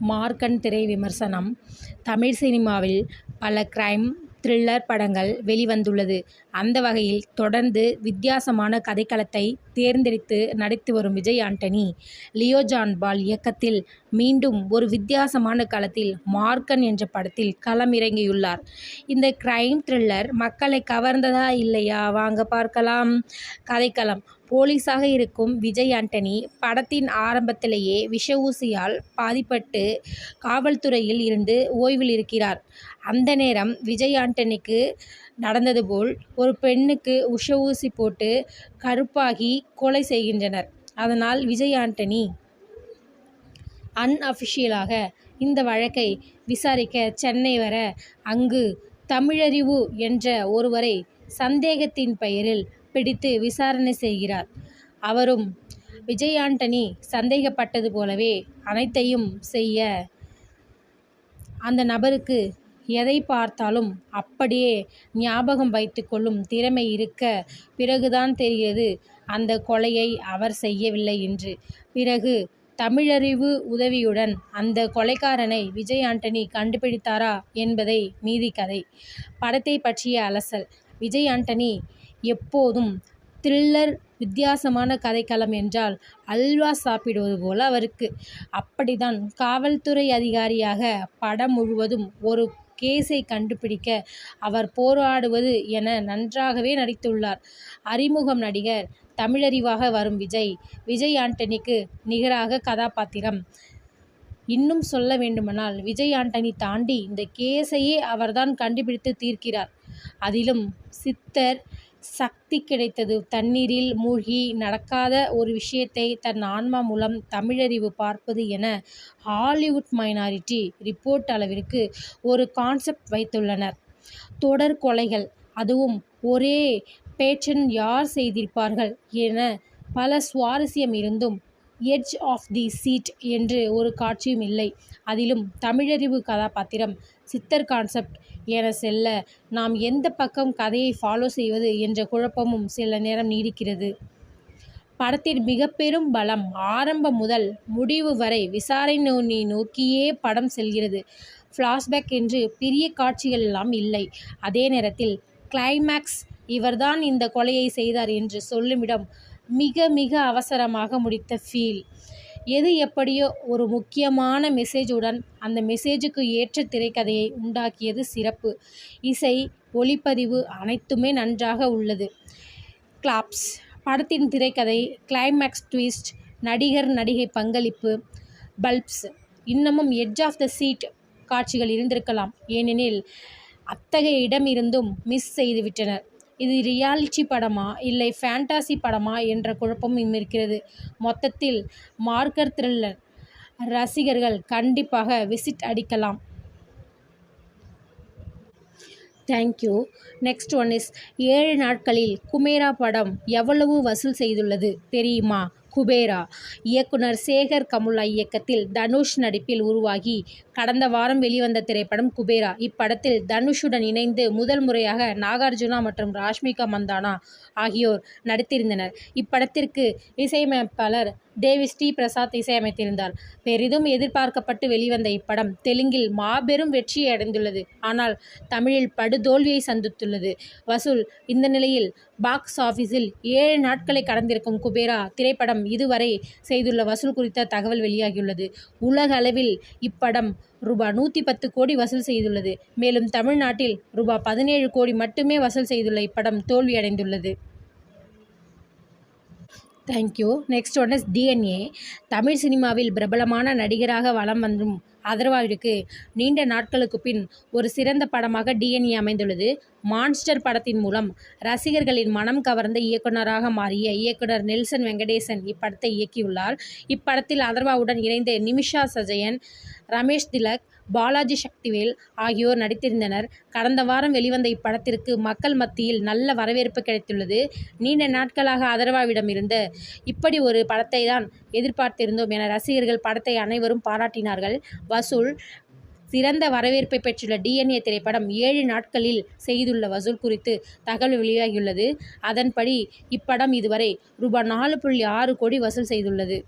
மார்க்கன் திரை விமர்சனம் தமிழ் சினிமாவில் பல கிரைம் த்ரில்லர் படங்கள் வெளிவந்துள்ளது. அந்த வகையில் தொடர்ந்து வித்தியாசமான கதைக்களத்தை தேர்ந்தெடுத்து நடித்து வரும் விஜய் ஆண்டனி, லியோ ஜான் பால் இயக்கத்தில் மீண்டும் ஒரு வித்தியாசமான களத்தில் மார்க்கன் என்ற படத்தில் களமிறங்கியுள்ளார். இந்த கிரைம் த்ரில்லர் மக்களை கவர்ந்ததா இல்லையா வாங்க பார்க்கலாம். கதைக்களம் போலீசாக இருக்கும் விஜய் ஆண்டனி படத்தின் ஆரம்பத்திலேயே விஷ ஊசியால் பாதிப்பட்டு காவல்துறையில் இருந்து ஓய்வில் இருக்கிறார். அந்த நேரம் விஜய் ஆண்டனிக்கு நடந்தது போல் ஒரு பெண்ணுக்கு விஷ ஊசி போட்டு கருப்பாகி கொலை செய்கின்றனர். அதனால் விஜய் ஆண்டனி அன்அஃபிஷியலாக இந்த வழக்கை விசாரிக்க சென்னை வர அங்கு தமிழறிவு என்ற ஒருவரை சந்தேகத்தின் பெயரில் பிடித்து விசாரணை செய்கிறார். அவரும் விஜய் ஆண்டனி சந்தேகப்பட்டது போலவே அனைத்தையும் செய்ய அந்த நபருக்கு எதை பார்த்தாலும் அப்படியே ஞாபகம் வைத்துக்கொள்ளும் திறமை இருக்க பிறகுதான் தெரியது தெரிகிறது அந்த கொலையை அவர் செய்யவில்லை என்று. பிறகு தமிழறிவு உதவியுடன் அந்த கொலைக்காரனை விஜய் ஆண்டனி கண்டுபிடித்தாரா என்பதே மீதி கதை. படத்தை பற்றிய அலசல் விஜய் ஆண்டனி எப்போதும் த்ரில்லர் வித்தியாசமான கதைக்களம் என்றால் அல்வா சாப்பிடுவது போல அவருக்கு. அப்படிதான் காவல்துறை அதிகாரியாக படம் முழுவதும் ஒரு கேஸை கண்டுபிடிக்க அவர் போராடுவது என நன்றாகவே நடித்துள்ளார். அறிமுகம் நடிகர் தமிழறிவாக வரும் விஜய். விஜய் ஆண்டனிக்கு நிகராக கதாபாத்திரம். இன்னும் சொல்ல வேண்டுமானால் விஜய் ஆண்டனி தாண்டி இந்த கேஸையே அவர்தான் கண்டுபிடித்து தீர்க்கிறார். அதிலும் சித்தர் சக்தி கிடைத்தது தண்ணீரில் மூழ்கி நடக்காத ஒரு விஷயத்தை தன் ஆன்மா மூலம் தமிழறிவு பார்ப்பது என ஹாலிவுட் மைனாரிட்டி ரிப்போர்ட் அளவிற்கு ஒரு கான்செப்ட் வைத்துள்ளனர். தொடர் கொலைகள் அதுவும் ஒரே பேச்சன் யார் செய்திருப்பார்கள் என பல சுவாரஸ்யம் இருந்தும் எட்ஜ் ஆப் தி சீட் என்று ஒரு காட்சியும் இல்லை. அதிலும் தமிழறிவு கதாபாத்திரம் சித்தர் கான்செப்ட் என செல்ல நாம் எந்த பக்கம் கதையை ஃபாலோ செய்வது என்ற குழப்பமும் சில நேரம் நீடிக்கிறது. படத்தின் மிக பெரும் பலம் ஆரம்பம் முதல் முடிவு வரை விசாரணை நோக்கியே படம் செல்கிறது. ஃப்ளாஷ்பேக் என்று பெரிய காட்சிகள் எல்லாம் இல்லை. அதே நேரத்தில் கிளைமேக்ஸ் இவர்தான் இந்த கொலையை செய்தார் என்று சொல்லுமிடம் மிக மிக அவசரமாக முடித்த ஃபீல் எது எப்படியோ ஒரு முக்கியமான மெசேஜுடன் அந்த மெசேஜுக்கு ஏற்ற திரைக்கதையை உண்டாக்கியது சிறப்பு. இசை, ஒளிப்பதிவு அனைத்துமே நன்றாக உள்ளது. கிளாப்ஸ் படத்தின் திரைக்கதை கிளைமாக்ஸ் ட்விஸ்ட் நடிகர் நடிகை பங்களிப்பு பல்ப்ஸ் இன்னமும் எட்ஜ் ஆஃப் த சீட் காட்சிகள் இருந்திருக்கலாம். ஏனெனில் அத்தகைய இடம் இருந்தும் மிஸ் செய்துவிட்டனர் இது ரியாலிட்டி படமா இல்லை ஃபேண்டாசி படமா என்ற குழப்பமும் இருக்கிறது. மொத்தத்தில் மார்க்கர் த்ரில்லர் ரசிகர்கள் கண்டிப்பாக விசிட் அடிக்கலாம். Thank you next one is ஏழு நாட்களில் குமேரா படம் எவ்வளவு வசூல் செய்துள்ளது தெரியுமா? குபேரா இயக்குனர் சேகர் கமுலா இயக்கத்தில் தனுஷ் நடிப்பில் உருவாகி கடந்த வாரம் வெளிவந்த திரைப்படம் குபேரா. இப்படத்தில் தனுஷுடன் இணைந்து முதல் முறையாக நாகார்ஜுனா மற்றும் ராஷ்மிகா மந்தானா ஆகியோர் நடித்திருந்தனர். இப்படத்திற்கு இசையமைப்பாளர் தேவி ஸ்ரீ பிரசாத் இசையமைத்திருந்தார். பெரிதும் எதிர்பார்க்கப்பட்டு வெளிவந்த இப்படம் தெலுங்கில் மாபெரும் வெற்றியை அடைந்துள்ளது. ஆனால் தமிழில் படுதோல்வியை சந்தித்துள்ளது. வசூல் இந்த நிலையில் பாக்ஸ் ஆஃபீஸில் ஏழு நாட்களை கடந்திருக்கும் குபேரா திரைப்படம் இதுவரை செய்துள்ள வசூல் குறித்த தகவல் வெளியாகியுள்ளது. உலக அளவில் இப்படம் ரூபாய் நூற்றி பத்து கோடி வசூல் செய்துள்ளது. மேலும் தமிழ்நாட்டில் ரூபா பதினேழு கோடி மட்டுமே வசூல் செய்துள்ள இப்படம் தோல்வியடைந்துள்ளது. Thank you next one is DNA Tamil சினிமாவில் பிரபலமான நடிகராக வலம் வந்தும் அதர்வாவிற்கு நீண்ட நாட்களுக்கு பின் ஒரு சிறந்த படமாக டிஎன்ஏ அமைந்துள்ளது. மான்ஸ்டர் படத்தின் மூலம் ரசிகர்களின் மனம் கவர்ந்த இயக்குனராக மாறிய இயக்குனர் நெல்சன் வெங்கடேசன் இப்படத்தை இயக்கியுள்ளார். இப்படத்தில் அதர்வாவுடன் இணைந்த நிமிஷா சஜயன், ரமேஷ் திலக், பாலாஜி சக்திவேல் ஆகியோர் நடித்திருந்தனர். கடந்த வாரம் வெளிவந்த இப்படத்திற்கு மக்கள் மத்தியில் நல்ல வரவேற்பு கிடைத்துள்ளது. நீண்ட நாட்களாக அதர்வாவிடம் இருந்து இப்படி ஒரு படத்தை தான் எதிர்பார்த்திருந்தோம் என ரசிகர்கள் படத்தை அனைவரும் பாராட்டினார்கள். வசூல் சிறந்த வரவேற்பை பெற்றுள்ள டிஎன்ஏ திரைப்படம் ஏழு நாட்களில் செய்துள்ள வசூல் குறித்து தகவல் வெளியாகியுள்ளது. அதன்படி இப்படம் இதுவரை ரூபாய் நாலு புள்ளி ஆறு கோடி வசூல் செய்துள்ளது.